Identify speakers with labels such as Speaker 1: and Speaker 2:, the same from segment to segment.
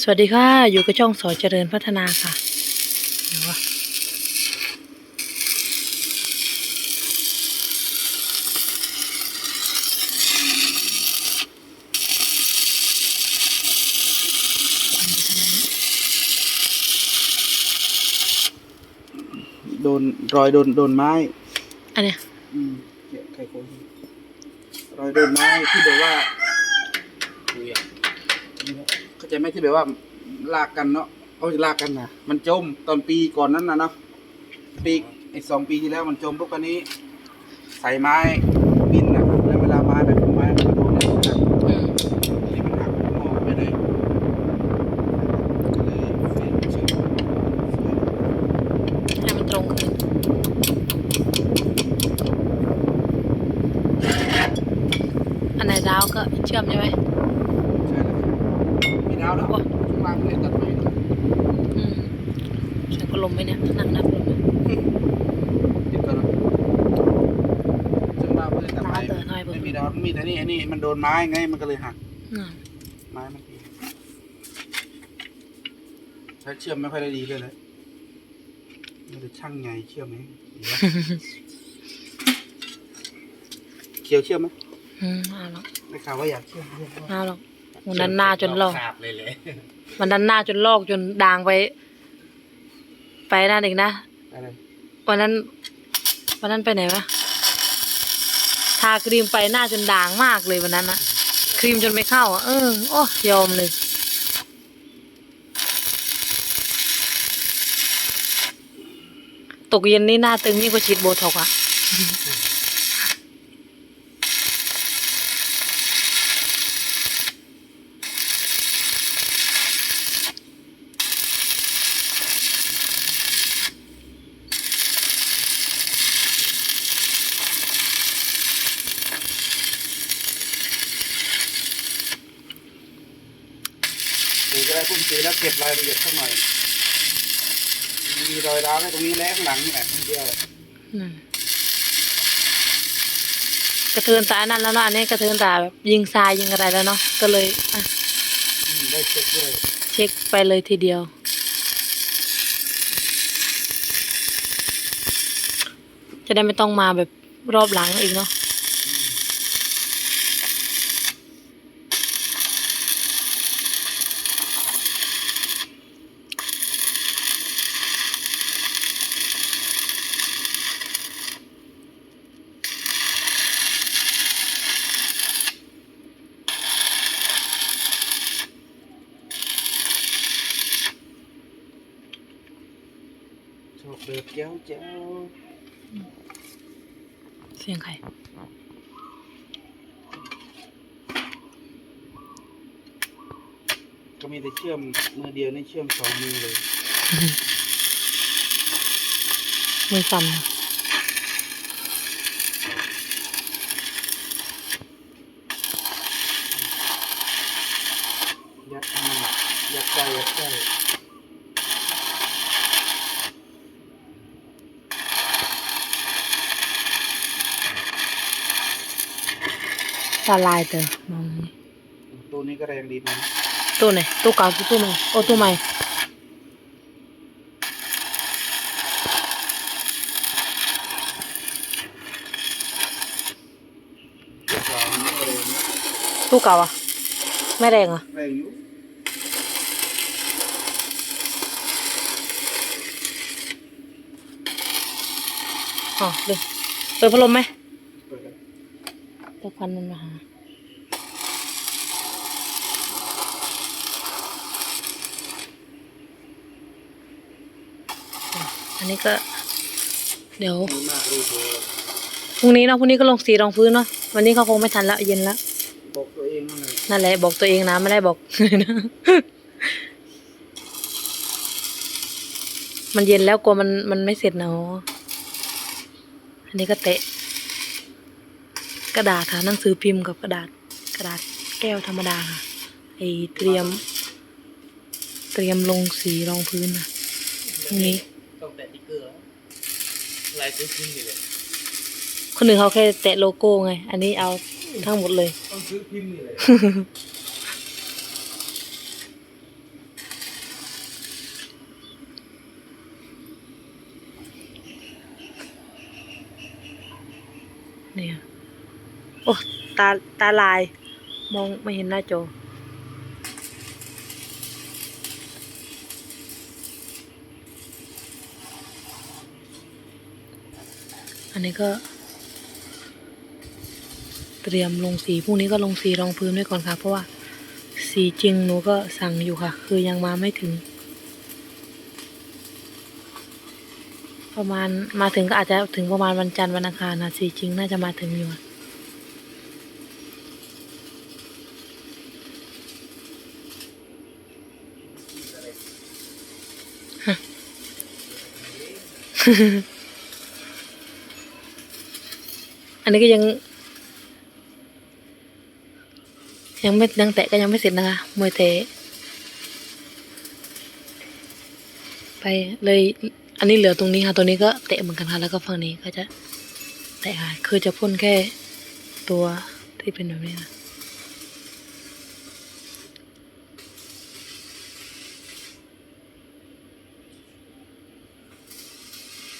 Speaker 1: สวัสดีค่ะ อยู่กับช่องสอเจริญพัฒนาค่ะเดี๋ยววะควันไปทางไหนนะ
Speaker 2: โดนรอยโดนโดนไม้
Speaker 1: อันเนี้ย
Speaker 2: อืมเนี่ยไข่โคนรอยโดนไม้ที่แบบว่าเข้า ใจไหมที่แบบว่าลากกันเนาะเอาลากกันนะมันจมตอนปีก่อนนั้นนะเนาะปีไอ้สองปีที่แล้วมันจมพวกกันนี้ ใส่ไม้บินนะแล้วเวลาไม้แบบไม้มันก็โดนเนี่ยนะ
Speaker 1: อืม
Speaker 2: นี่มันหักงอไปเลยก็เลยเสียชื่อ
Speaker 1: ให้มันตรงขึ้นอันไหนดาวก็เชื่อมใช่ไหม
Speaker 2: ใช่แล้วมีดาวแล้วช่วงล่างเนี่ยตัดไปเลย
Speaker 1: อืมเสียงก็ ลมไปเนี่ยนั่งนับลมเนี่ย
Speaker 2: เดี๋ยวก่อนนะช่วงล่างไม่ได้ตัดไป
Speaker 1: ดาวเตอร์น้อยเบิ่ง
Speaker 2: ไม่มีดาวมีแต่นี่ไอ้นี่มันโดนไม้ไงมันก็เลยหัก
Speaker 1: อืม
Speaker 2: ไม้มันใช้เชื่อมไม่ค่อยได้ดีเลยเลยมันจะช่างไงเชื่อมไหมหรือว่าเคียวเชื่อมไหม
Speaker 1: อืมเอาหรอก
Speaker 2: ได้ข่าวว่าอยากเชื่อมเชื่อมว่า
Speaker 1: เอาหรอกวันนั้นหน้าจนลอก
Speaker 3: ขาบเลยเลย
Speaker 1: วันนั้นหน้าจนลอกจนด่างไป ไปนั่นเองนะ
Speaker 2: อะไร
Speaker 1: วันนั้น วันนั้นไปไหนวะทาครีมไปหน้าจนด่างมากเลยวันนั้นนะครีมจนไม่เข้าอะเออโอ้ยอมเลย ตกเย็นนี่หน้าตึงนี่งกว่าฉีดโบท็อกซ์อะ
Speaker 2: หรือจะได้พุ่มสีแล้ว เก็บรายละเอียดเข้าหน่อย มีรอยร้าวไว้ตรงนี้และข้างหลังนี่แหละนิดเดียว
Speaker 1: อืมกระเทือนตาอันนั้นแล้วเนาะอันนี้กระเทือนตาแบบยิงทรายยิงอะไรแล้วเนาะก็เลยอะ
Speaker 2: อืมได้เช็คด้วย
Speaker 1: เช็คไปเลยทีเดียว จะได้ไม่ต้องมาแบบรอบหลังอีกเนาะ
Speaker 2: โชค เดือดเจ้าเจ้า
Speaker 1: เสียงใคร
Speaker 2: ก็มีแต่เชื่อมมือเดียวนี่เชื่อมสองมือเลย
Speaker 1: มือสั่น
Speaker 2: ยัดให้มันยัดใจยัดใจ
Speaker 1: ตาลายเตอมอง
Speaker 2: ตัวนี้ก็แรงดีนะ
Speaker 1: ตู้ไหนตู้เก่าตู้ใหม่โอ้ตู้ใหม่
Speaker 2: ตัว
Speaker 1: เก่าอะไม่แรงอะ
Speaker 2: แรงอยู่
Speaker 1: อ๋อดูเปิดพัดลมไหม
Speaker 2: เปิดแล้ว
Speaker 1: แต่ค วันมันมาหาอะอันนี้ก็ เดี๋ยว
Speaker 2: ดีมากรู้ตัว
Speaker 1: พรุ่งนี้เนาะพรุ่งนี้ก็ลงสีรองพื้นเนาะวันนี้เขาคงไม่ทันแล้วเย็นแล้ว
Speaker 2: บอกตัวเองว่าไง
Speaker 1: นั่นแหละบอกตัวเองนะไม่ได้บอกมันเย็นแล้วกลัวมันมันไม่เสร็จเนาะอันนี้ก็เตะ กระดาษค่ะหนังสือพิมพ์กับกระดาษกระดาษแก้วธรรมดาค่ะไอเตรียม เตรียมลงสีรองพื้นนะตรงนี้
Speaker 3: ต้องแตะติ๊กเกอร์ลายซื้อพิมพ์นี่เลย
Speaker 1: คนหนึ่งเขาแค่แตะโลโก้ไง อันนี้เอาทั้งหมดเลย
Speaker 3: ต้องซื้อพิมพ์นี่เลย
Speaker 1: เนี่ย โอ้ตาตาลาย มองไม่เห็นหน้าจออันนี้ก็ เตรียมลงสีพรุ่งนี้ก็ลงสีรองพื้นไว้ก่อนค่ะ เพราะว่าสีจริงหนูก็สั่งอยู่ค่ะ คือยังมาไม่ถึง ประมาณมาถึงก็อาจจะถึงประมาณวันจันทร์วันอังคารนะสีจริงน่าจะมาถึงอยู่ อันนี้ก็ยัง ยังไม่ยังแตะก็ยังไม่เสร็จนะคะมวยเตะไปเลย อันนี้เหลือตรงนี้ค่ะตรงนี้ก็เตะเหมือนกันค่ะแล้วก็ฝั่งนี้ก็จะเตะค่ะคือจะพ่นแค่ตัวที่เป็นแบบนี้นะ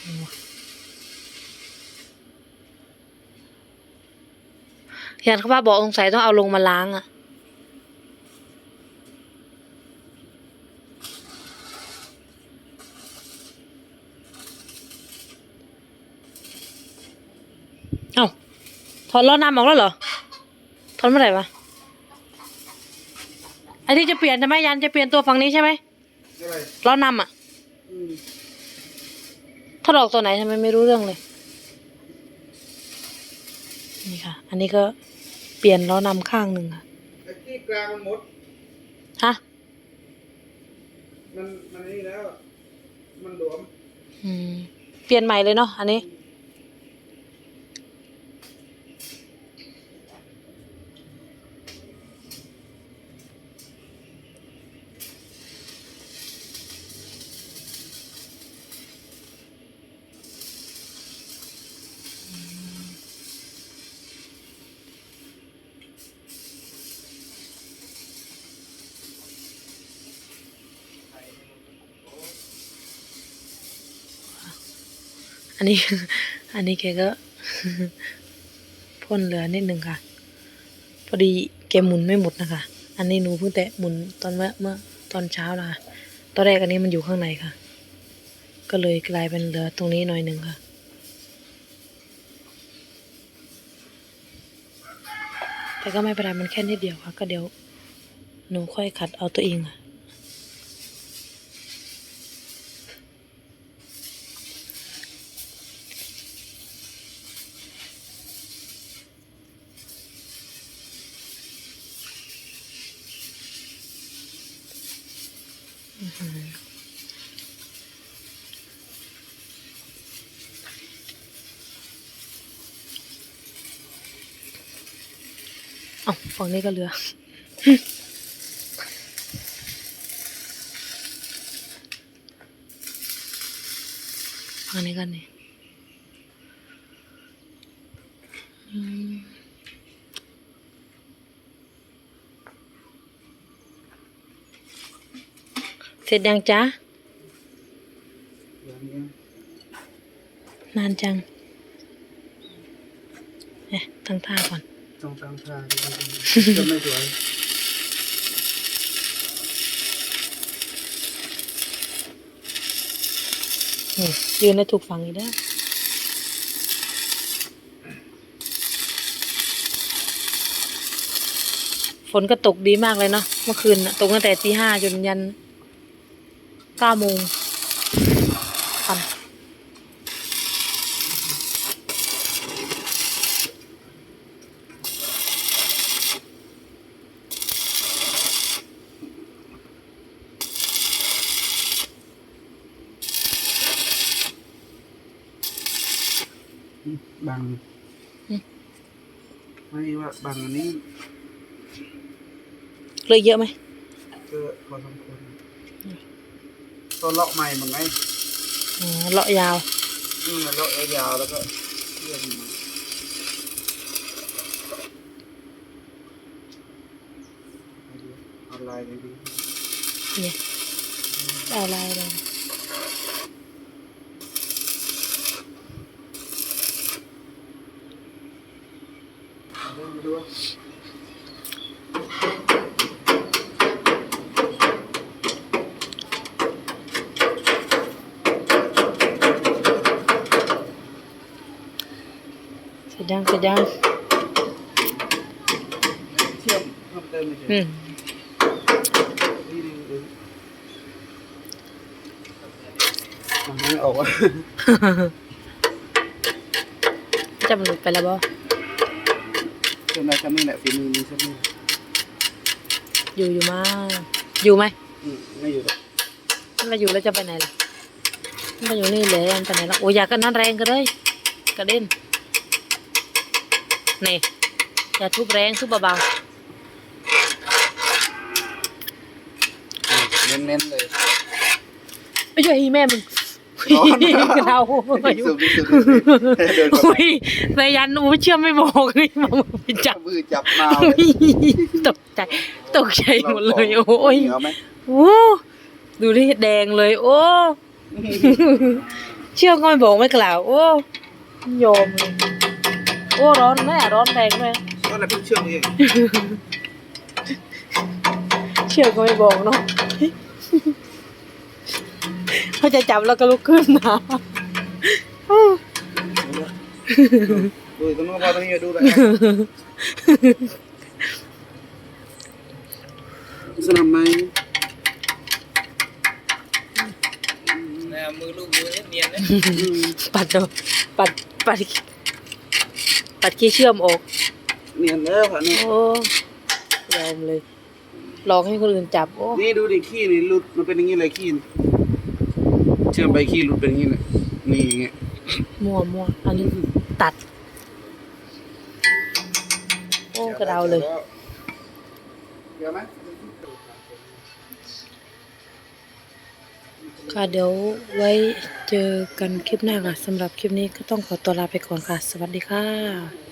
Speaker 1: โอ้ ยานเขาว่าบอกสงสัยต้องเอาลงมาล้างอะเอ้าถอนล้อน้ำออกแล้วเหรอถอนเมื่อไหร่วะไอ้ที่จะเปลี่ยนใช่ไหมยันจะเปลี่ยนตัวฝั่งนี้ใช่ไหม
Speaker 2: ไล้
Speaker 1: อนำอะถอดออกตัวไหนทำไมไม่รู้เรื่องเลย นี่ค่ะ อันนี้ก็ ปลี่ยนล้อนำข้างหนึ่งค่ะ
Speaker 2: ไอ้ที่กลางมันหมด
Speaker 1: ฮะ
Speaker 2: มันมันนี่แล้ว มันหลวม
Speaker 1: อืม เปลี่ยนใหม่เลยเนาะอันนี้ นนี้ อันนี้แกก็พ่นเหลือนิดหนึ่งค่ะ พอดีแกหมุนไม่หมดนะคะ อันนี้หนูเพิ่งแตะหมุนตอนเมื่อเมื่อตอนเช้านะคะตอนแรกอันนี้มันอยู่ข้างในค่ะ ก็เลยกลายเป็นเหลือตรงนี้หน่อยหนึ่งค่ะแต่ก็ไม่เป็นไรมันแค่นิดเดียวค่ะ ก็เดี๋ยวหนูค่อยขัดเอาตัวเองค่ะ เอาฝั่งนี้ก็เหลือ ฝั่งนี้กันนี่อืมเส ร็จยังจ๊ะ
Speaker 2: อย่างเงี้ย
Speaker 1: นานจังเอ๊ะตั้งท่าก่อน
Speaker 2: ต้องตั้งท่าดีๆจะไม่สวย
Speaker 1: นี่ยืนได้ถูกฝั่งอีกแล้วฝนก็ตกดีมากเลยเนาะเมื่อคืนน่ะตกตั้งแต่ตีห้าจนยัน เก้าโมงค่ะ
Speaker 2: บัง
Speaker 1: อืม
Speaker 2: ไม่ว่าบังอันนี้
Speaker 1: เลยเยอะไหม
Speaker 2: ก็พอสมควร ต้นเลาะใหม่หมดไหม
Speaker 1: อ๋อเลาะยาว
Speaker 2: อืมเลาะยาวๆแล้วก็เชื่อมมาเอาลายดี
Speaker 1: เนี่ยเอาลายเลยเส ร็จยังเสร็จยัง
Speaker 2: เชื่อมเพิ่มเติมไม่ใช่
Speaker 1: อืม
Speaker 2: นี่นี่ดูมันไม่ออกอะ
Speaker 1: จะมันหลุดไปแล้วบ่
Speaker 2: เชื่อมได้แค่นี้แหละฝีมือมีแค่นี้
Speaker 1: อยู่อยู่มาอยู่ไหม
Speaker 2: อืมไม่อยู่หรอก
Speaker 1: ถ้าเราอยู่แล้วจะไปไหนล่ะถ้าอยู่นี่เลยมันไปไหนล่ะโอ้ยอยากกันนั้นแรงกันเลยกระเด็น นี่อย่าทุบแรงทุบเบา
Speaker 2: อืมเน้นๆเลย
Speaker 1: ๆไอ้ยไอ้แม่มึง
Speaker 2: ร้อน
Speaker 1: กระเดา
Speaker 2: ที่สุดที่สุดเดินเข้าไป
Speaker 1: อุ้ยนายยันอู้เชื่อไม่บอกเลยบอกไปจั
Speaker 2: จั
Speaker 1: บบ
Speaker 2: มือจับมาว
Speaker 1: อุ๊ยตกใจตกใจหมดเลยโอ้ย
Speaker 2: เหนียวไหม
Speaker 1: โอ้ดูดิแดงเลย โอ้ เชื่อก็ไม่บอกไม่กล่าว โอ้ยอมเลย โอ้ร้อนแม่ร้อนแรงแม่
Speaker 2: ก็เลยเพิ่งเชื่อมเอง
Speaker 1: เชื่อก็ไม่บอกเนาะเขาจะจับแล้วก็ลุกขึ้นนะโอ้
Speaker 2: ดูตรงนู้นพอตรงนี้ดูเลยสนามไหม
Speaker 3: นะมือลูกมือเนียนนะ
Speaker 1: ปัดเนาะปัดปัด ปัดขี้เชื่อมออก
Speaker 2: เนียนแล้วค่ะนี่
Speaker 1: โอ้ยอมเลยลองให้คนอื่นจับโอ้
Speaker 2: นี่ดูดิขี้นี่หลุดมันเป็นอย่างนี้เลยขี้นี่เชื่อมไปขี้หลุดเป็นอย่างนี้เลยนี่อย่างเงี้ย
Speaker 1: มั่วมั่วอันนี้ตัด โอ้กระเดาเลย
Speaker 2: เดี๋ยวไหม
Speaker 1: ค่ะเดี๋ยวไว้เจอกันคลิปหน้าค่ะสำหรับคลิปนี้ก็ต้องขอตัวลาไปก่อนค่ะ สวัสดีค่ะ